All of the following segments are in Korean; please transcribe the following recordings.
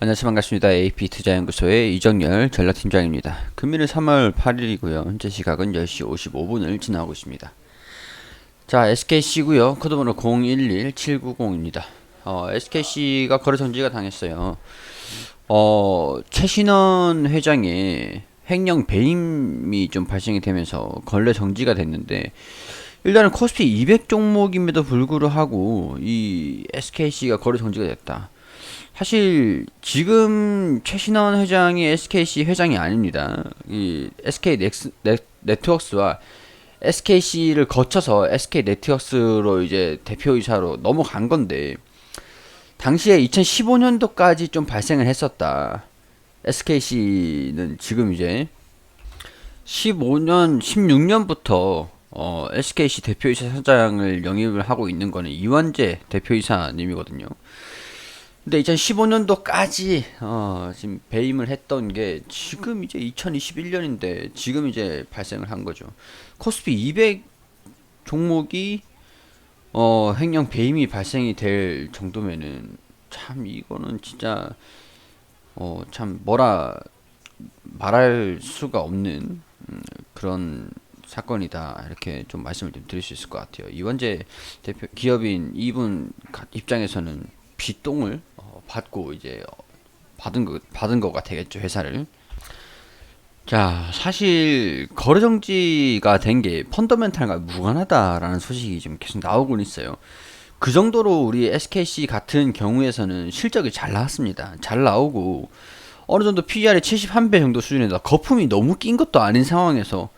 안녕하세요 반갑습니다. AP 투자연구소의 이정열 전략팀장입니다. 금일은 3월 8일이고요. 현재 시각은 10시 55분을 지나고 있습니다. 자 SKC고요. 코드번호 011790입니다. 어, SKC가 거래 정지가 당했어요. 어, 최신원 회장의 횡령 배임이 좀 발생이 되면서 거래 정지가 됐는데 일단은 코스피 200 종목임에도 불구하고 이 SKC가 거래 정지가 됐다. 사실 지금 최신원 회장이 SKC 회장이 아닙니다. 이 SK 넥스, 넷, 네트워크스와 SKC를 거쳐서 SK 네트워크스로 이제 대표이사로 넘어간 건데 당시에 2015년도까지 좀 발생을 했었다. SKC는 지금 이제 15년, 16년부터 어, SKC 대표이사 사장을 영입을 하고 있는 거는 이완재 대표이사님이거든요. 근데 2015년도까지 어, 지금 배임을 했던 게 지금 이제 2021년인데 지금 이제 발생을 한 거죠. 코스피 200 종목이 어, 횡령 배임이 발생이 될 정도면은 참 이거는 진짜 어, 참 뭐라 말할 수가 없는 음, 그런 사건이다 이렇게 좀 말씀을 좀 드릴 수 있을 것 같아요. 이원재 대표 기업인 이분 입장에서는 빚똥을 어, 받고 이제 어, 받은 거 받은 거가 되겠죠 회사를. 자 사실 거래 정지가 된 게 펀더멘탈과 무관하다라는 소식이 지금 계속 나오고 있어요. 그 정도로 우리 SKC 같은 경우에서는 실적이 잘 나왔습니다. 잘 나오고 어느 정도 PER이 71배 정도 수준이다. 거품이 너무 낀 것도 아닌 상황에서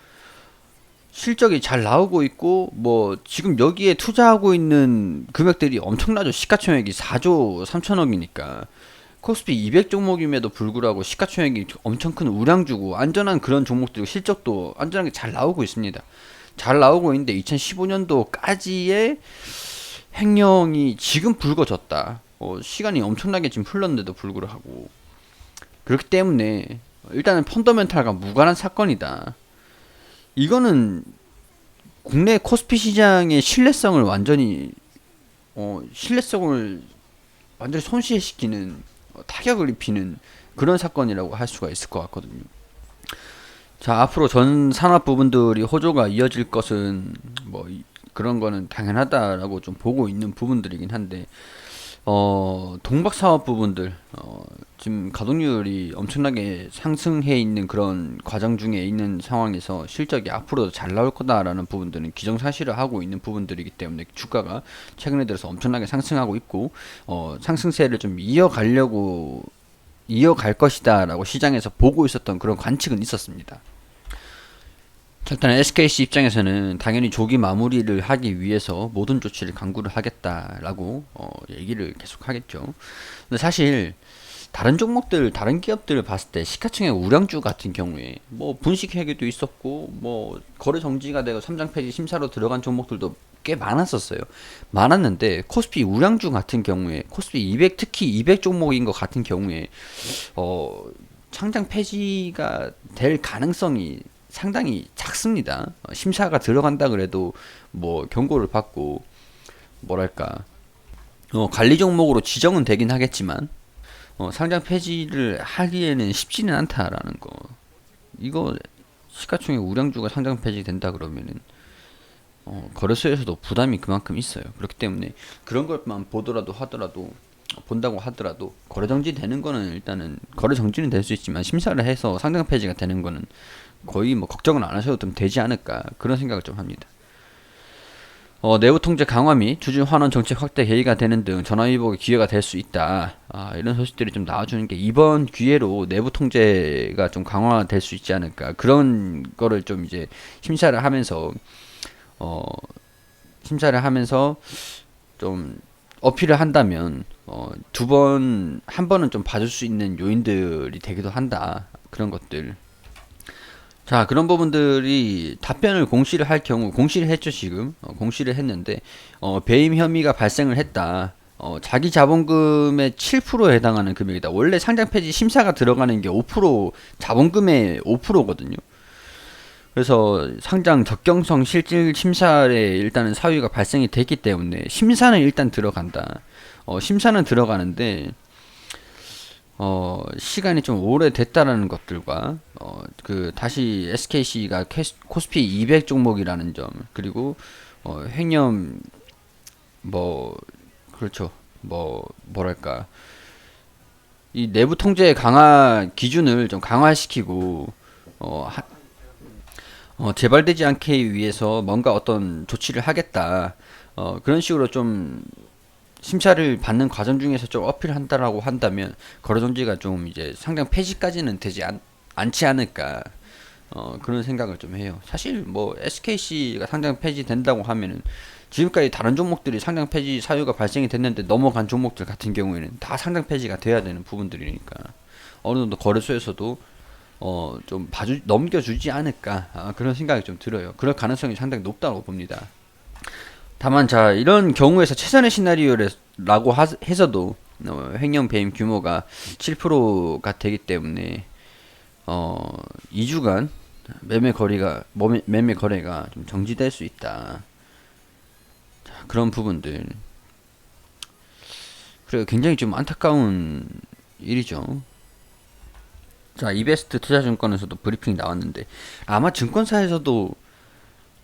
실적이 잘 나오고 있고 뭐 지금 여기에 투자하고 있는 금액들이 엄청나죠. 시가총액이 4조 3천억이니까 코스피 200 종목임에도 불구하고 시가총액이 엄청 큰 우량주고 안전한 그런 종목들 실적도 안전하게 잘 나오고 있습니다. 잘 나오고 있는데 2015년도까지의 횡령이 지금 불거졌다. 어, 시간이 엄청나게 지금 흘렀는데도 불구하고 그렇기 때문에 일단은 펀더멘탈과 무관한 사건이다. 이거는 국내 코스피 시장의 신뢰성을 완전히 어, 신뢰성을 완전히 손실시키는 어, 타격을 입히는 그런 사건이라고 할 수가 있을 것 같거든요. 자 앞으로 전 산업 부분들이 호조가 이어질 것은 뭐 그런 거는 당연하다라고 좀 보고 있는 부분들이긴 한데 어, 동박 사업 부분들, 어, 지금 가동률이 엄청나게 상승해 있는 그런 과정 중에 있는 상황에서 실적이 앞으로도 잘 나올 거다라는 부분들은 기정사실을 하고 있는 부분들이기 때문에 주가가 최근에 들어서 엄청나게 상승하고 있고, 어, 상승세를 좀 이어가려고, 이어갈 것이다라고 시장에서 보고 있었던 그런 관측은 있었습니다. 일단 SKC 입장에서는 당연히 조기 마무리를 하기 위해서 모든 조치를 강구를 하겠다라고 어, 얘기를 계속 하겠죠. 근데 사실 다른 종목들, 다른 기업들을 봤을 때 시가총액 우량주 같은 경우에 뭐 분식 회계도 있었고 뭐 거래 정지가 되고 삼장 폐지 심사로 들어간 종목들도 꽤 많았었어요. 많았는데 코스피 우량주 같은 경우에 코스피 200 특히 200 종목인 것 같은 경우에 어 창장 폐지가 될 가능성이 상당히 작습니다. 어, 심사가 들어간다 그래도 뭐 경고를 받고 뭐랄까 어, 관리 종목으로 지정은 되긴 하겠지만 어, 상장 폐지를 하기에는 쉽지는 않다라는 거. 이거 시가총액 우량주가 상장 폐지 된다 그러면은 어, 거래소에서도 부담이 그만큼 있어요. 그렇기 때문에 그런 것만 보더라도 하더라도 본다고 하더라도 거래 정지 되는 거는 일단은 거래 정지는 될 수 있지만 심사를 해서 상장 폐지가 되는 거는 거의 뭐 걱정은 안 하셔도 좀 되지 않을까 그런 생각을 좀 합니다. 어, 내부 통제 강화 및 주주 환원 정책 확대 계기가 되는 등 전화위복의 기회가 될 수 있다. 아, 이런 소식들이 좀 나와주는 게 이번 기회로 내부 통제가 좀 강화될 수 있지 않을까. 그런 거를 좀 이제 심사를 하면서, 어, 심사를 하면서 좀 어필을 한다면, 어, 두 번, 한 번은 좀 봐줄 수 있는 요인들이 되기도 한다. 그런 것들. 자 그런 부분들이 답변을 공시를 할 경우 공시를 했죠 지금. 어, 공시를 했는데 어, 배임 혐의가 발생을 했다. 어, 자기 자본금의 7%에 해당하는 금액이다. 원래 상장 폐지 심사가 들어가는 게 5% 자본금의 5%거든요. 그래서 상장 적경성 실질 심사에 일단은 사유가 발생이 됐기 때문에 심사는 일단 들어간다 어, 심사는 들어가는데 어, 시간이 좀 오래됐다라는 것들과 어, 그 다시 SKC가 코스피 200 종목이라는 점 그리고 어, 횡령 뭐 그렇죠. 뭐 뭐랄까. 이 내부 통제 강화 기준을 좀 강화시키고 어, 하, 어, 재발되지 않게 위해서 뭔가 어떤 조치를 하겠다. 어, 그런 식으로 좀 심사를 받는 과정 중에서 좀 어필한다라고 한다면 거래정지가 좀 이제 상당 폐지까지는 되지 않, 않지 않을까 어, 그런 생각을 좀 해요. 사실 뭐 SKC가 상장 폐지된다고 하면은 지금까지 다른 종목들이 상장 폐지 사유가 발생이 됐는데 넘어간 종목들 같은 경우에는 다 상장 폐지가 돼야 되는 부분들이니까 어느 정도 거래소에서도 어, 좀 봐주 넘겨주지 않을까 아, 그런 생각이 좀 들어요. 그럴 가능성이 상당히 높다고 봅니다. 다만 자 이런 경우에서 최선의 시나리오라고 해서도 어, 횡령 배임 규모가 7%가 되기 때문에 어 2주간 매매 거리가 매매 거래가 좀 정지될 수 있다. 자, 그런 부분들 그리고 굉장히 좀 안타까운 일이죠. 자, 이베스트 투자증권에서도 브리핑이 나왔는데 아마 증권사에서도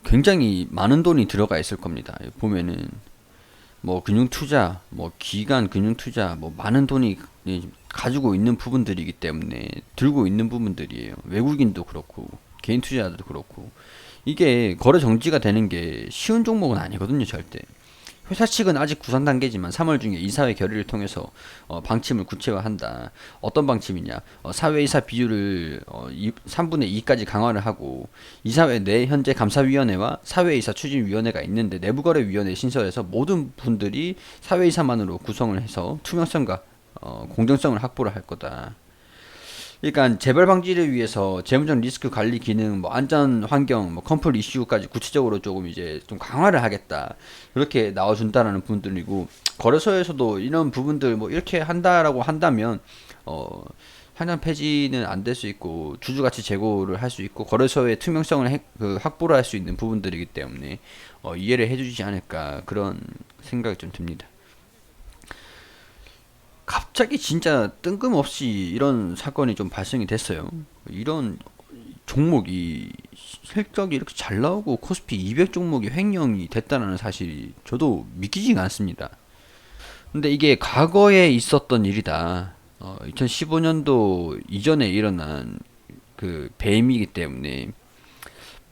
굉장히 많은 돈이 들어가 있을 겁니다. 보면은 뭐 금융 투자, 뭐 기관 금융 투자, 뭐 많은 돈이 가지고 있는 부분들이기 때문에 들고 있는 부분들이에요. 외국인도 그렇고 개인 투자자도 그렇고 이게 거래 정지가 되는 게 쉬운 종목은 아니거든요, 절대. 회사 측은 아직 구상 단계지만 3월 중에 이사회 결의를 통해서 어, 방침을 구체화한다. 어떤 방침이냐? 어, 사회이사 비율을 어, 2, 3분의 2까지 강화를 하고 이사회 내 현재 감사위원회와 사회이사 추진위원회가 있는데 내부거래위원회 신설해서 모든 분들이 사회이사만으로 구성을 해서 투명성과 어, 공정성을 확보를 할 거다. 그러니까 재발 방지를 위해서 재무적 리스크 관리 기능, 뭐 안전 환경, 뭐 컴플 이슈까지 구체적으로 조금 이제 좀 강화를 하겠다. 이렇게 나와준다라는 부분들이고 거래소에서도 이런 부분들 뭐 이렇게 한다라고 한다면 어 한장 폐지는 안 될 수 있고 주주 가치 제고를 할 수 있고 거래소의 투명성을 해, 그 확보를 할 수 있는 부분들이기 때문에 어, 이해를 해주지 않을까 그런 생각이 좀 듭니다. 갑자기 진짜 뜬금없이 이런 사건이 좀 발생이 됐어요. 이런 종목이 실적이 이렇게 잘 나오고 코스피 200 종목이 횡령이 됐다는 사실이 저도 믿기지가 않습니다. 근데 이게 과거에 있었던 일이다. 어, 2015년도 이전에 일어난 그 배임이기 때문에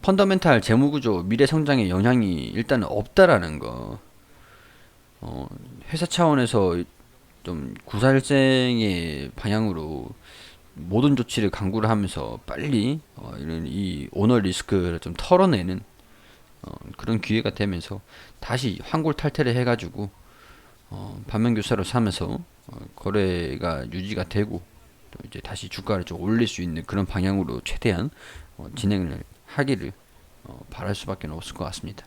펀더멘탈 재무구조 미래 성장에 영향이 일단은 없다라는 거. 어, 회사 차원에서 좀 구살생의 방향으로 모든 조치를 강구를 하면서 빨리 어, 이런 이 오너 리스크를 좀 털어내는 어, 그런 기회가 되면서 다시 환골 탈퇴를 해가지고 어, 반면교사로 삼면서 어, 거래가 유지가 되고 또 이제 다시 주가를 좀 올릴 수 있는 그런 방향으로 최대한 어, 진행을 하기를 어, 바랄 수밖에 없을 것 같습니다.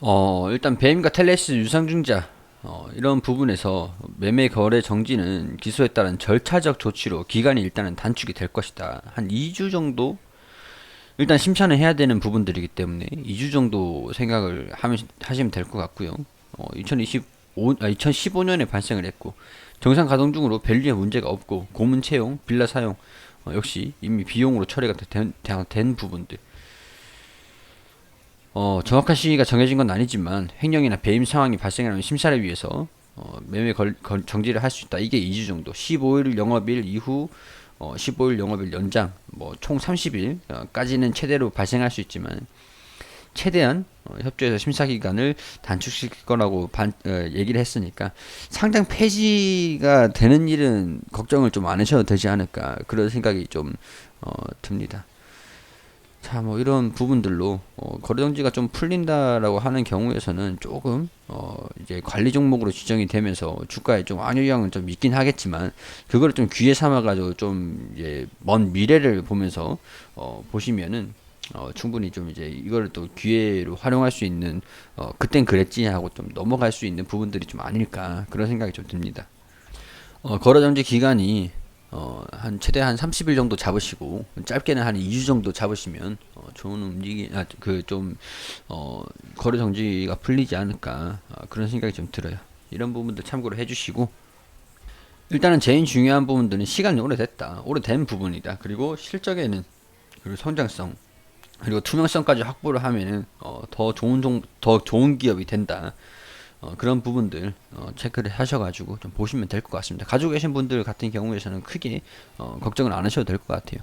어, 일단 배임과 텔레스 유상증자 어, 이런 부분에서 매매 거래 정지는 기소에 따른 절차적 조치로 기간이 일단은 단축이 될 것이다. 한 2주 정도 일단 심사는 해야 되는 부분들이기 때문에 2주 정도 생각을 하시면 될 것 같고요. 어, 2025, 아, 2015년에 발생을 했고 정상 가동 중으로 밸류에 문제가 없고 고문 채용, 빌라 사용 어, 역시 이미 비용으로 처리가 된, 된, 된 부분들 어, 정확한 시기가 정해진 건 아니지만 횡령이나 배임 상황이 발생하는 심사를 위해서 어, 매매 걸, 걸, 정지를 할 수 있다. 이게 2주 정도. 15일 영업일 이후 어, 15일 영업일 연장, 뭐 총 30일까지는 최대로 발생할 수 있지만 최대한 어, 협조해서 심사 기간을 단축시킬 거라고 반, 어, 얘기를 했으니까 상장 폐지가 되는 일은 걱정을 좀 안 하셔도 되지 않을까 그런 생각이 좀 어, 듭니다. 자, 뭐 이런 부분들로 어, 거래 정지가 좀 풀린다라고 하는 경우에서는 조금 어, 이제 관리 종목으로 지정이 되면서 주가에 좀 악영향은 좀 있긴 하겠지만 그거를 좀 귀에 삼아가지고 좀 이제 먼 미래를 보면서 어, 보시면은 어, 충분히 좀 이제 이거를 또 기회로 활용할 수 있는 어, 그땐 그랬지 하고 좀 넘어갈 수 있는 부분들이 좀 아닐까 그런 생각이 좀 듭니다. 어, 거래 정지 기간이 어, 한 최대 한 30일 정도 잡으시고 짧게는 한 2주 정도 잡으시면 어, 좋은 움직이 아, 그좀 어, 거래 정지가 풀리지 않을까 어, 그런 생각이 좀 들어요. 이런 부분들 참고를 해주시고 일단은 제일 중요한 부분들은 시간이 오래됐다. 오래된 부분이다. 그리고 실적에는 그리고 성장성 그리고 투명성까지 확보를 하면은 어, 더 좋은 종, 더 좋은 기업이 된다. 어, 그런 부분들 어, 체크를 하셔가지고 좀 보시면 될 것 같습니다. 가지고 계신 분들 같은 경우에서는 크게 어, 걱정을 안 하셔도 될 것 같아요.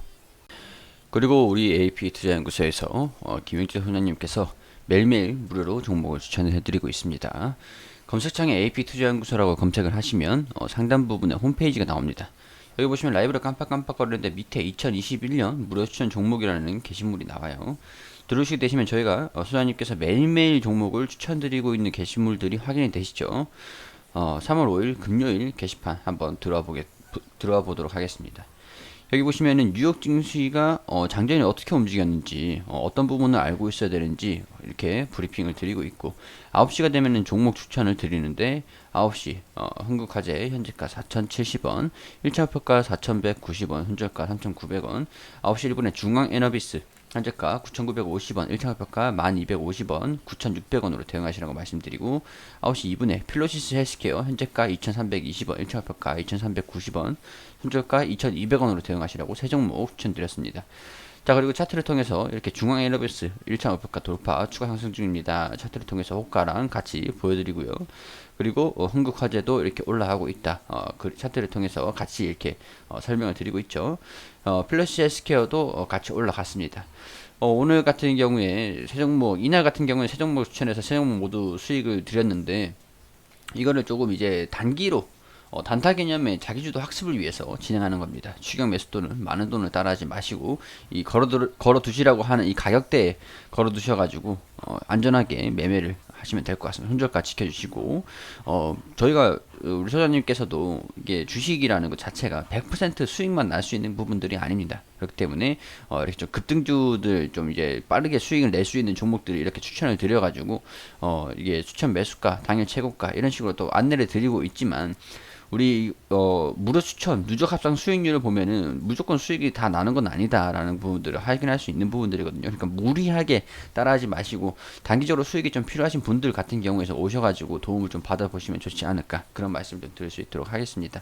그리고 우리 AP 투자연구소에서 어, 김영재 소장님께서 매일매일 무료로 종목을 추천을 해드리고 있습니다. 검색창에 AP 투자연구소라고 검색을 하시면 어, 상단 부분에 홈페이지가 나옵니다. 여기 보시면 라이브를 깜빡깜빡거리는데 밑에 2021년 무료 추천 종목이라는 게시물이 나와요. 들어오시게 되시면 저희가 어, 소장님께서 매일매일 종목을 추천드리고 있는 게시물들이 확인이 되시죠. 어, 3월 5일 금요일 게시판 한번 들어와 보게 들어와 보도록 하겠습니다. 여기 보시면은 뉴욕 증시가 어, 장전이 어떻게 움직였는지 어, 떤 부분을 알고 있어야 되는지 이렇게 브리핑을 드리고 있고 9시가 되면은 종목 추천을 드리는데 9시 어, 한국화재 현재가 4,070원 1차 표가 4,190원 현저가 3,900원 9시 1분에 중앙에너비스 현재가 9,950원, 1차 평가 1,250원, 9,600원으로 대응하시라고 말씀드리고 9시 2분에 필로시스 헬스케어 현재가 2,320원, 1차 평가 2,390원, 손절가 2,200원으로 대응하시라고 세 종목 추천드렸습니다. 자 그리고 차트를 통해서 이렇게 중앙 엘러베스 1차 목표가 돌파 추가 상승 중입니다. 차트를 통해서 호가랑 같이 보여드리고요. 그리고 어, 흥국 화재도 이렇게 올라가고 있다. 어, 그 차트를 통해서 같이 이렇게 어, 설명을 드리고 있죠. 어, 플래시 헬스케어도 어, 같이 올라갔습니다. 어, 오늘 같은 경우에 세 종목 이날 같은 경우에 세 종목 추천해서 세 종목 모두 수익을 드렸는데 이거를 조금 이제 단기로 어, 단타 개념의 자기주도 학습을 위해서 진행하는 겁니다. 추경 매수 또는 많은 돈을 따라하지 마시고 이 걸어 걸어 두시라고 하는 이 가격대에 걸어 두셔 가지고 어, 안전하게 매매를 하시면 될 것 같습니다. 손절가 지켜주시고 어 저희가 우리 소장님께서도 이게 주식이라는 것 자체가 100% 수익만 날 수 있는 부분들이 아닙니다. 그렇기 때문에 어 이렇게 좀 급등주들 좀 이제 빠르게 수익을 낼 수 있는 종목들을 이렇게 추천을 드려가지고 어 이게 추천 매수가, 당일 최고가 이런 식으로 또 안내를 드리고 있지만 우리 어 무료 추천 누적 합산 수익률을 보면은 무조건 수익이 다 나는 건 아니다라는 부분들을 확인할 수 있는 부분들이거든요. 그러니까 무리하게 따라하지 마시고 단기적으로 수익이 좀 필요하신 분들 같은 경우에서 오셔가지고 도움을 좀 받아보시면 좋지 않을까 그런 말씀 좀 드릴 수 있도록 하겠습니다.